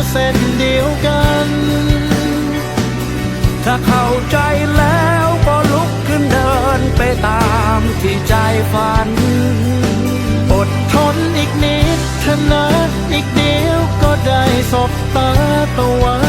ือเส้นเดียวกัน ถ้าเข้าใจแล้วก็ลุกขึ้นเดินไปตามที่ใจฝัน อดทนอีกนิดเถอะนะอีกเดียวก็ได้สบตาตะวัน